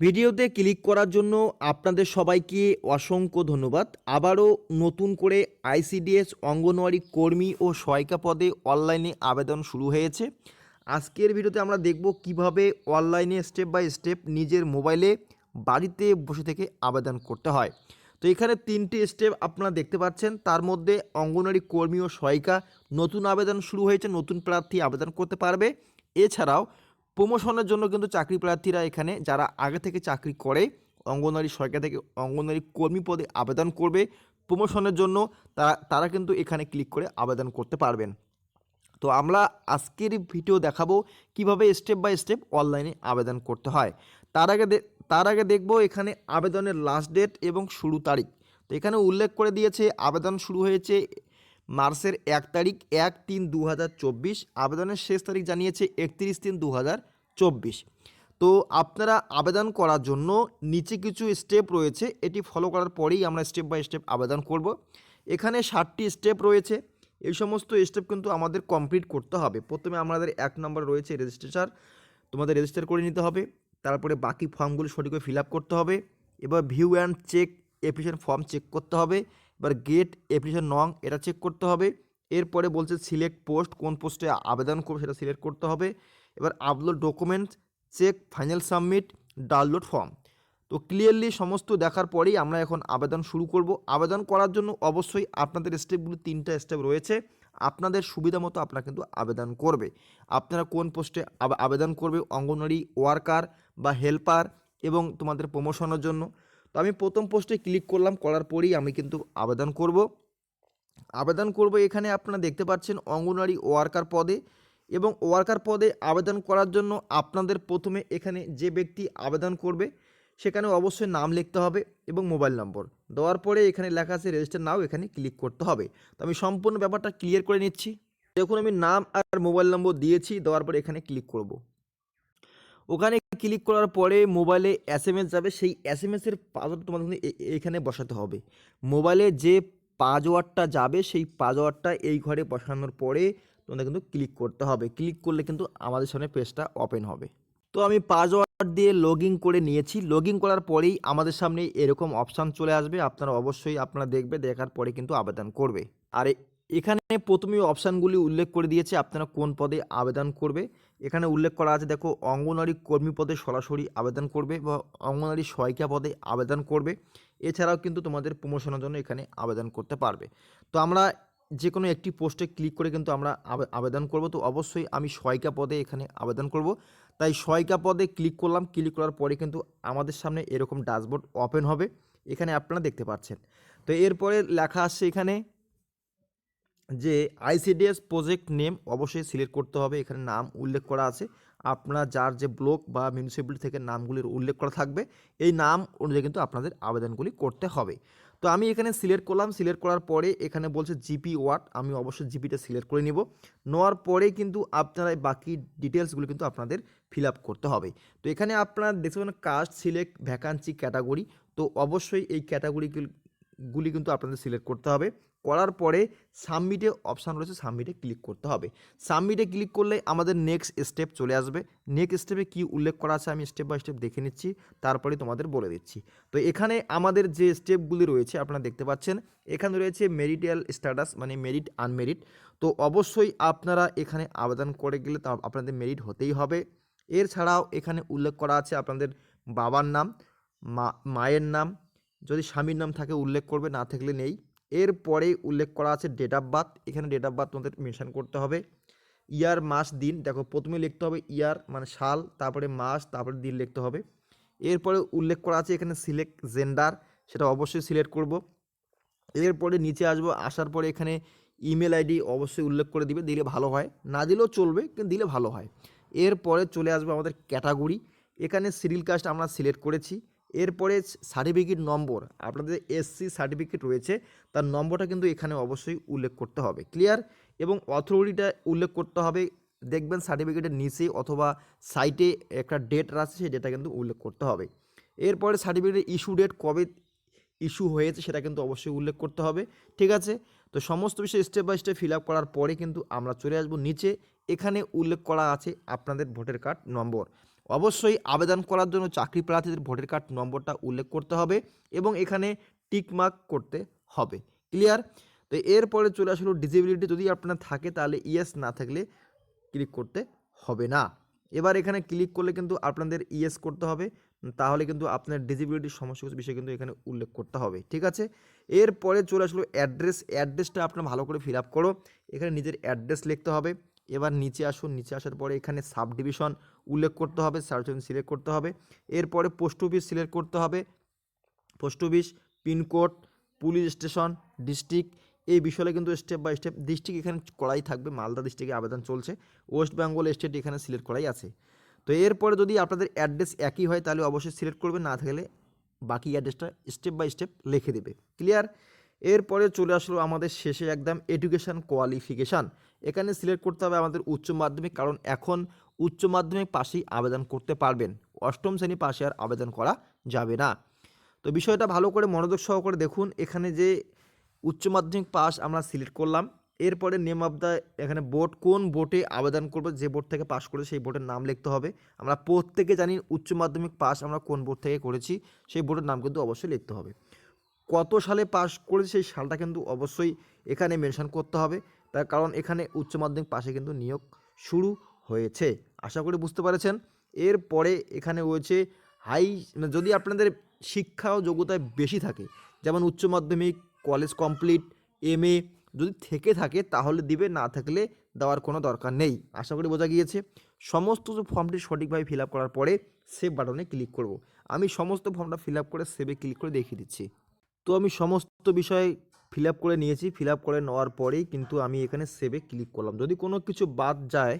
ভিডিওতে ক্লিক করার জন্য আপনাদের সবাইকে অসংখ্য ধন্যবাদ। আবারও নতুন করে আইসিডিএস অঙ্গনওয়াড়ি কর্মী ও সহায়িকা পদে অনলাইনে আবেদন শুরু হয়েছে। আজকের ভিডিওতে আমরা দেখব কীভাবে অনলাইনে স্টেপ বাই স্টেপ নিজের মোবাইলে বাড়িতে বসে থেকে আবেদন করতে হয়। তো এখানে তিনটি স্টেপ আপনারা দেখতে পাচ্ছেন। তার মধ্যে অঙ্গনওয়াড়ি কর্মী ও সহায়িকা নতুন আবেদন শুরু হয়েছে, নতুন প্রার্থী আবেদন করতে পারবে। এছাড়াও প্রমোশনের জন্য কিন্তু চাকরি প্রার্থীরা এখানে, যারা আগে থেকে চাকরি করে, অঙ্গনওয়াড়ি সরকার থেকে অঙ্গনওয়াড়ি কর্মী পদে আবেদন করবে, প্রমোশনের জন্য তারা তারা কিন্তু এখানে ক্লিক করে আবেদন করতে পারবেন। তো আমরা আজকের ভিডিও দেখাবো কীভাবে স্টেপ বাই স্টেপ অনলাইনে আবেদন করতে হয়। তার আগে তার আগে দেখব এখানে আবেদনের লাস্ট ডেট এবং শুরু তারিখ। তো এখানে উল্লেখ করে দিয়েছে, আবেদন শুরু হয়েছে মার্চের এক তারিখ এক তিন দু আবেদনের শেষ তারিখ জানিয়েছে একত্রিশ তিন দু তো আপনারা আবেদন করার জন্য নিচে কিছু স্টেপ রয়েছে, এটি ফলো করার পরেই আমরা স্টেপ বাই স্টেপ আবেদন করব। এখানে ষাটটি স্টেপ রয়েছে, এই সমস্ত স্টেপ কিন্তু আমাদের কমপ্লিট করতে হবে। প্রথমে আমাদের এক নম্বর রয়েছে রেজিস্ট্রেশন তোমাদের রেজিস্টার করে নিতে হবে, তারপরে বাকি ফর্মগুলো সঠিকভাবে ফিল আপ করতে হবে, এবার view and check application form check করতে হবে এবার গেট অ্যাপ্লিকেশন নং এটা চেক করতে হবে। এরপরে বলছে সিলেক্ট পোস্ট কোন পোস্টে আবেদন করবে সেটা সিলেক্ট করতে হবে। এবার upload documents check final submit download form তো ক্লিয়ারলি সমস্ত দেখার পরেই আমরা এখন আবেদন শুরু করব। আবেদন করার জন্য অবশ্যই আপনাদের স্টেপগুলো তিনটা স্টেপ রয়েছে। আপনাদের সুবিধা মতো আপনারা কিন্তু আবেদন করবে। আপনারা কোন পোস্টে আবেদন করবে? অঙ্গনওয়াড়ি ওয়ার্কার বা হেল্পার এবং তোমাদের প্রমোশনের জন্য। তো আমি প্রথম পোস্টে ক্লিক করলাম, করার পরেই আমি কিন্তু আবেদন করব। আবেদন করব এখানে আপনারা দেখতে পাচ্ছেন অঙ্গনওয়াড়ি ওয়ার্কার পদে এবং ওয়ার্কার পদে আবেদন করার জন্য আপনাদের প্রথমে এখানে যে ব্যক্তি আবেদন করবে সেখানে অবশ্যই নাম লিখতে হবে এবং মোবাইল নম্বর। দেওয়ার পরে এখানে লেখা আছে রেজিস্টার নাও এখানে ক্লিক করতে হবে। তো আমি সম্পূর্ণ ব্যাপারটা ক্লিয়ার করে নিচ্ছি। দেখুন আমি নাম আর মোবাইল নম্বর দিয়েছি, দেওয়ার পরে এখানে ক্লিক করব। ওখানে ক্লিক করার পরে মোবাইলে এস এম এস যাবে, সেই এস এম এসের পাসওয়ার্ড তোমাদের এখানে বসাতে হবে। মোবাইলে যে পাসওয়ার্ডটা যাবে, সেই পাসওয়ার্ডটা এই ঘরে বসানোর পরে তোমাদের কিন্তু ক্লিক করতে হবে। ক্লিক করলে কিন্তু আমাদের সামনে পেজটা ওপেন হবে। তো আমি পাসওয়ার্ড দিয়ে লগ ইন করে নিয়েছি। লগ ইন করার পরেই আমাদের সামনে এরকম অপশান চলে আসবে। আপনারা অবশ্যই আপনারা দেখবে, দেখার পরে কিন্তু আবেদন করবে। আর এখানে প্রথমে অপশানগুলি উল্লেখ করে দিয়েছে, আপনারা কোন পদে আবেদন করবে। এখানে উল্লেখ করা আছে, দেখো অঙ্গনওয়াড়ি কর্মী পদে সরাসরি আবেদন করবে বা অঙ্গনওয়াড়ি সহায়িকা পদে আবেদন করবে। এছাড়াও কিন্তু তোমাদের প্রমোশনের জন্য এখানে আবেদন করতে পারবে। তো আমরা যে কোনো একটি পোস্টে ক্লিক করে কিন্তু আমরা আবে- আবেদন করব। তো অবশ্যই আমি সহায়িকা পদে এখানে আবেদন করব। তাই সহায়িকা পদে ক্লিক করলাম, ক্লিক করার পরে কিন্তু আমাদের সামনে এরকম ড্যাশবোর্ড ওপেন হবে। এখানে আপনারা দেখতে পাচ্ছেন। তো এরপরে লেখা আসছে এখানে যে আইসিডিএস প্রজেক্ট নেম অবশ্যই সিলেক্ট করতে হবে। এখানে নাম উল্লেখ করা আছে। আপনার যার যে ব্লক বা মিউনিসিপ্যালিটি থেকে নামগুলির উল্লেখ করা থাকবে, এই নাম অনুযায়ী কিন্তু আপনাদের আবেদনগুলি করতে হবে। তো আমি এখানে সিলেক্ট করলাম। সিলেক্ট করার পরে এখানে বলছে জিপি ওয়ার্ড আমি অবশ্যই জিপিটা সিলেক্ট করে নিব। নেওয়ার পরে কিন্তু আপনারা বাকি ডিটেলসগুলো কিন্তু আপনাদের ফিল আপ করতে হবে। তো এখানে আপনারা দেখতে পাবেন কাস্ট সিলেক্ট ভ্যাকান্সি ক্যাটাগরি তো অবশ্যই এই ক্যাটাগরিগুলি গুলি কিন্তু আপনাদের সিলেক্ট করতে হবে। করার পরে সাবমিটে অপশান রয়েছে, সাবমিটে ক্লিক করতে হবে। সাবমিটে ক্লিক করলে আমাদের নেক্সট স্টেপ চলে আসবে। নেক্সট স্টেপে কি উল্লেখ করা আছে আমি স্টেপ বাই স্টেপ দেখে নিচ্ছি, তারপরে তোমাদের বলে দিচ্ছি। তো এখানে আমাদের যে স্টেপগুলি রয়েছে আপনারা দেখতে পাচ্ছেন, এখানে রয়েছে মেরিটাল স্ট্যাটাস মানে মেরিট আনমেরিট তো অবশ্যই আপনারা এখানে আবেদন করে গেলে তা আপনাদের মেরিট হতেই হবে। এর ছাড়াও এখানে উল্লেখ করা আছে আপনাদের বাবার নাম, মা, মায়ের নাম। যদি স্বামীর নাম থাকে উল্লেখ করবে, না থাকলে নেই। এরপরে উল্লেখ করা আছে ডেট অফ বার্থ এখানে ডেট অফ বার্থ তোমাদের মেনশন করতে হবে। ইয়ার মাস, দিন, দেখো প্রথমে লিখতে হবে ইয়ার মানে সাল, তারপরে মাস, তারপরে দিন লিখতে হবে। এরপরে উল্লেখ করা আছে এখানে সিলেক্ট জেন্ডার সেটা অবশ্যই সিলেক্ট করব। এরপরে নিচে আসব, আসার পরে এখানে ইমেল আইডি অবশ্যই উল্লেখ করে দিবে, দিলে ভালো হয়। না দিলেও চলবে, কিন্তু দিলে ভালো হয়। এরপরে চলে আসবে আমাদের ক্যাটাগরি এখানে সিরিয়াল কাস্ট আমরা সিলেক্ট করেছি। এরপরে সার্টিফিকেট নম্বর, আপনাদের এসসি সার্টিফিকেট রয়েছে, তার নম্বরটা কিন্তু এখানে অবশ্যই উল্লেখ করতে হবে। ক্লিয়ার এবং অথরিটিটা উল্লেখ করতে হবে, দেখবেন সার্টিফিকেটের নিচে অথবা সাইটে একটা ডেট আছে, সেই ডেটটা কিন্তু উল্লেখ করতে হবে। এরপরে সার্টিফিকেটের ইস্যু ডেট কবে ইস্যু হয়েছে, সেটা কিন্তু অবশ্যই উল্লেখ করতে হবে, ঠিক আছে? তো সমস্ত বিষয় step by step fill up করার পরে কিন্তু আমরা চলে আসব নিচে, এখানে উল্লেখ করা আছে আপনাদের ভোটার কার্ড নম্বর। অবশ্যই আবেদন করার জন্য চাকরি প্রার্থীদের ভোটার কার্ড নম্বরটা উল্লেখ করতে হবে এবং এখানে টিক মার্ক করতে হবে। ক্লিয়ার? তো এরপরে চলে আসলো ডিসেবিলিটি যদি আপনার থাকে তাহলে ইয়েস, না থাকলে ক্লিক করতে হবে না। এবার এখানে ক্লিক করলে কিন্তু আপনাদের ইয়েস করতে হবে, তাহলে কিন্তু আপনার ডিসেবিলিটির সমস্ত কিছু বিষয় কিন্তু এখানে উল্লেখ করতে হবে, ঠিক আছে? এরপরে চলে আসলো অ্যাড্রেস। অ্যাড্রেসটা আপনার ভালো করে ফিল আপ করো। এখানে নিজের অ্যাড্রেস লিখতে হবে। এবার নিচে আসুন। নিচে আসার পরে এখানে সাব ডিভিশন উল্লেখ করতে হবে সার্চ সিলেক্ট করতে হবে। এরপরে পোস্ট অফিস সিলেক্ট করতে হবে। Post office pincode police station, district, এই বিষয়ে কিন্তু স্টেপ বাই স্টেপ ডিস্ট্রিক্ট এখানে করাই থাকবে, মালদা ডিস্ট্রিক্টে আবেদন চলছে। ওয়েস্ট বেঙ্গল স্টেট এখানে সিলেক্ট করাই আছে। তো এরপরে যদি আপনাদের অ্যাড্রেস একই হয়, তাহলে অবশ্যই সিলেক্ট করবে, না থাকলে বাকি অ্যাড্রেসটা স্টেপ বাই স্টেপ লিখে দেবে। ক্লিয়ার? এরপরে চলে আসলো আমাদের শেষে একদম এডুকেশান কোয়ালিফিকেশান। এখানে সিলেক্ট করতে হবে আমাদের উচ্চ মাধ্যমিক, কারণ এখন উচ্চ মাধ্যমিক পাশেই আবেদন করতে পারবেন। অষ্টম শ্রেণি পাশে আর আবেদন করা যাবে না। তো বিষয়টা ভালো করে মনোযোগ সহকারে দেখুন। এখানে যে উচ্চ মাধ্যমিক পাস আমরা সিলেক্ট করলাম, এরপরে নেম অফ দ্য এখানে বোর্ড কোন বোর্ডে আবেদন করব, যে বোর্ড থেকে পাশ করে সেই বোর্ডের নাম লিখতে হবে। আমরা প্রত্যেকে জানি উচ্চ মাধ্যমিক পাস আমরা কোন বোর্ড থেকে করেছি, সেই বোর্ডের নাম কিন্তু অবশ্যই লিখতে হবে। কত সালে পাস করেছি সেই সালটা কিন্তু অবশ্যই এখানে মেনশন করতে হবে। তার কারণ এখানে উচ্চ মাধ্যমিক পাশে কিন্তু নিয়োগ শুরু হয়েছে। আশা করি বুঝতে পেরেছেন। এরপরে এখানে রয়েছে হাই মানে যদি আপনাদের শিক্ষা ও যোগ্যতায় বেশি থাকে, যেমন উচ্চ মাধ্যমিক, কলেজ কমপ্লিট, এম এ, যদি থেকে থাকে তাহলে দিবে, না থাকলে দেওয়ার কোনো দরকার নেই। আশা করি বোঝা গিয়েছে। সমস্ত ফর্মটি সঠিকভাবে ফিল আপ করার পরে সেভ বাটনে ক্লিক করব। আমি সমস্ত ফর্মটা ফিল আপ করে সেভে ক্লিক করে দেখিয়ে দিচ্ছি। তো আমি সমস্ত বিষয় ফিল আপ করে নিয়েছি। ফিল আপ করে নেওয়ার পরেই কিন্তু আমি এখানে সেভে ক্লিক করলাম। যদি কোনো কিছু বাদ যায়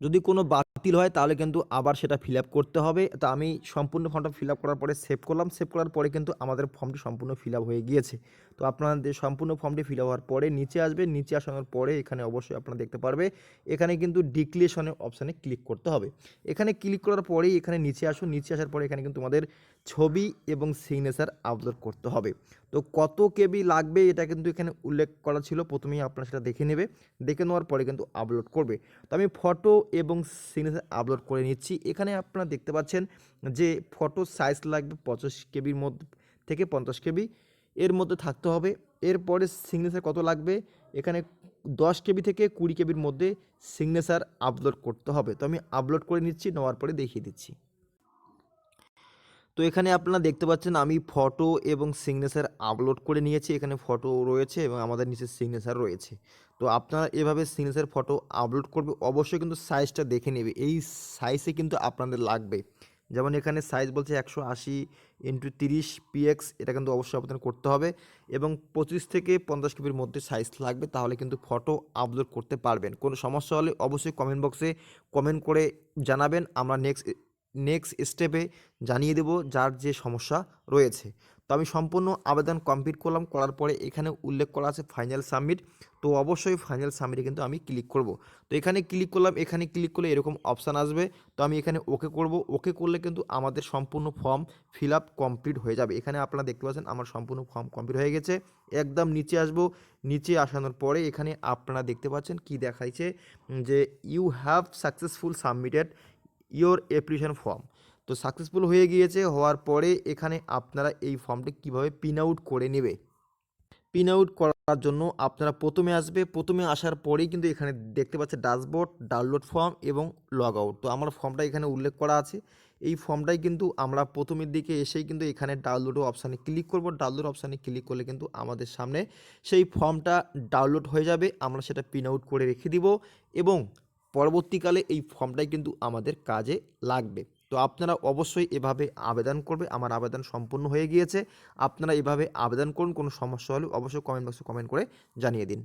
যদি কোনো বাতিল হয়, তাহলে কিন্তু আবার সেটা ফিল আপ করতে হবে। তো আমি সম্পূর্ণ ফর্মটা ফিল আপ করার পরে সেভ করলাম। সেভ করার পরে কিন্তু আমাদের ফর্মটি সম্পূর্ণ ফিল আপ হয়ে গিয়েছে। তো আপনাদের সম্পূর্ণ ফর্মটি ফিল আপ হওয়ার পরে নিচে আসবে। নিচে আসানোর পরে এখানে অবশ্যই আপনারা দেখতে পারবে। এখানে কিন্তু ডিক্লিয়েশনের অপশানে ক্লিক করতে হবে। এখানে ক্লিক করার পরেই এখানে নিচে আসুন। নিচে আসার পরে এখানে কিন্তু তোমাদের ছবি এবং সিগনেচার আপলোড করতে হবে। তো কত কেবি লাগবে এটা কিন্তু এখানে উল্লেখ করা ছিল, প্রথমেই আপনারা সেটা দেখে নেবে, দেখে নেওয়ার পরে কিন্তু আপলোড করবে। তো আমি ফটো এবং সিগনেচার আপলোড করে নিচ্ছি। এখানে আপনারা দেখতে পাচ্ছেন যে ফটো সাইজ লাগবে পঁচাশ কেবির মধ্যে থেকে পঞ্চাশ কেবি এর মধ্যে থাকতে হবে। এরপরে সিগনেচার কত লাগবে? এখানে দশ কেবি থেকে কুড়ি কেবির মধ্যে সিগনেচার আপলোড করতে হবে। তো আমি আপলোড করে নিচ্ছি, নেওয়ার পরে দেখিয়ে দিচ্ছি। তো এখানে আপনারা দেখতে পাচ্ছেন আমি ফটো এবং সিগনেচার আপলোড করে নিয়েছি। এখানে ফটো রয়েছে এবং আমাদের নিচে সিগনেচার রয়েছে। তো আপনারা এভাবে সিগনেচার ফটো আপলোড করবে, অবশ্যই কিন্তু সাইজটা দেখে নেবে। এই সাইজে কিন্তু আপনাদের লাগবে। যেমন এখানে সাইজ বলছে একশো আশি ইন্টু তিরিশ পিএক্স এটা কিন্তু অবশ্যই আবেদন করতে হবে এবং পঁচিশ থেকে পঞ্চাশ কেবির মধ্যে সাইজ লাগবে, তাহলে কিন্তু ফটো আপলোড করতে পারবেন। কোনো সমস্যা হলে অবশ্যই কমেন্ট বক্সে কমেন্ট করে জানাবেন। আমরা নেক্সট নেক্সট স্টেপে জানিয়ে দেব যার যে সমস্যা রয়েছে। তো আমি সম্পূর্ণ আবেদন কমপ্লিট করলাম, করার পরে এখানে উল্লেখ করা আছে ফাইনাল সাবমিট তো অবশ্যই ফাইনাল সাবমিটে কিন্তু আমি ক্লিক করব। তো এখানে ক্লিক করলাম, এখানে ক্লিক করলে এরকম অপশান আসবে। তো আমি এখানে ওকে করব। ওকে করলে কিন্তু আমাদের সম্পূর্ণ ফর্ম ফিল আপ কমপ্লিট হয়ে যাবে। এখানে আপনারা দেখতে পাচ্ছেন আমার সম্পূর্ণ ফর্ম কমপ্লিট হয়ে গেছে। একদম নিচে আসব। নিচে আসানোর পরে এখানে আপনারা দেখতে পাচ্ছেন কি দেখাইছে যে you have successful submitted your application form তো সাকসেসফুল হয়ে গিয়েছে, হওয়ার পরে এখানে আপনারা এই ফর্মটি কীভাবে পিন আউট করে নেবে? পিন আউট করার জন্য আপনারা প্রথমে আসবে, প্রথমে আসার পরেই কিন্তু এখানে দেখতে পাচ্ছে ড্যাশবোর্ড ডাউনলোড ফর্ম এবং লগ আউট তো আমার ফর্মটা এখানে উল্লেখ করা আছে। এই ফর্মটাই কিন্তু আমরা প্রথমের দিকে এসেই কিন্তু এখানে ডাউনলোড অপশানে ক্লিক করব। ডাউনলোড অপশানে ক্লিক করলে কিন্তু আমাদের সামনে সেই ফর্মটা ডাউনলোড হয়ে যাবে। আমরা সেটা পিন আউট করে রেখে দিব এবং পরবর্তীকালে এই ফর্মটাই কিন্তু আমাদের কাজে লাগবে। তো আপনারা অবশ্যই এভাবে আবেদন করবে, আমার আবেদন সম্পূর্ণ হয়ে গিয়েছে। আপনারা এভাবে আবেদন করুন, কোনো সমস্যা হলে অবশ্যই কমেন্ট বক্সে কমেন্ট করে জানিয়ে দিন।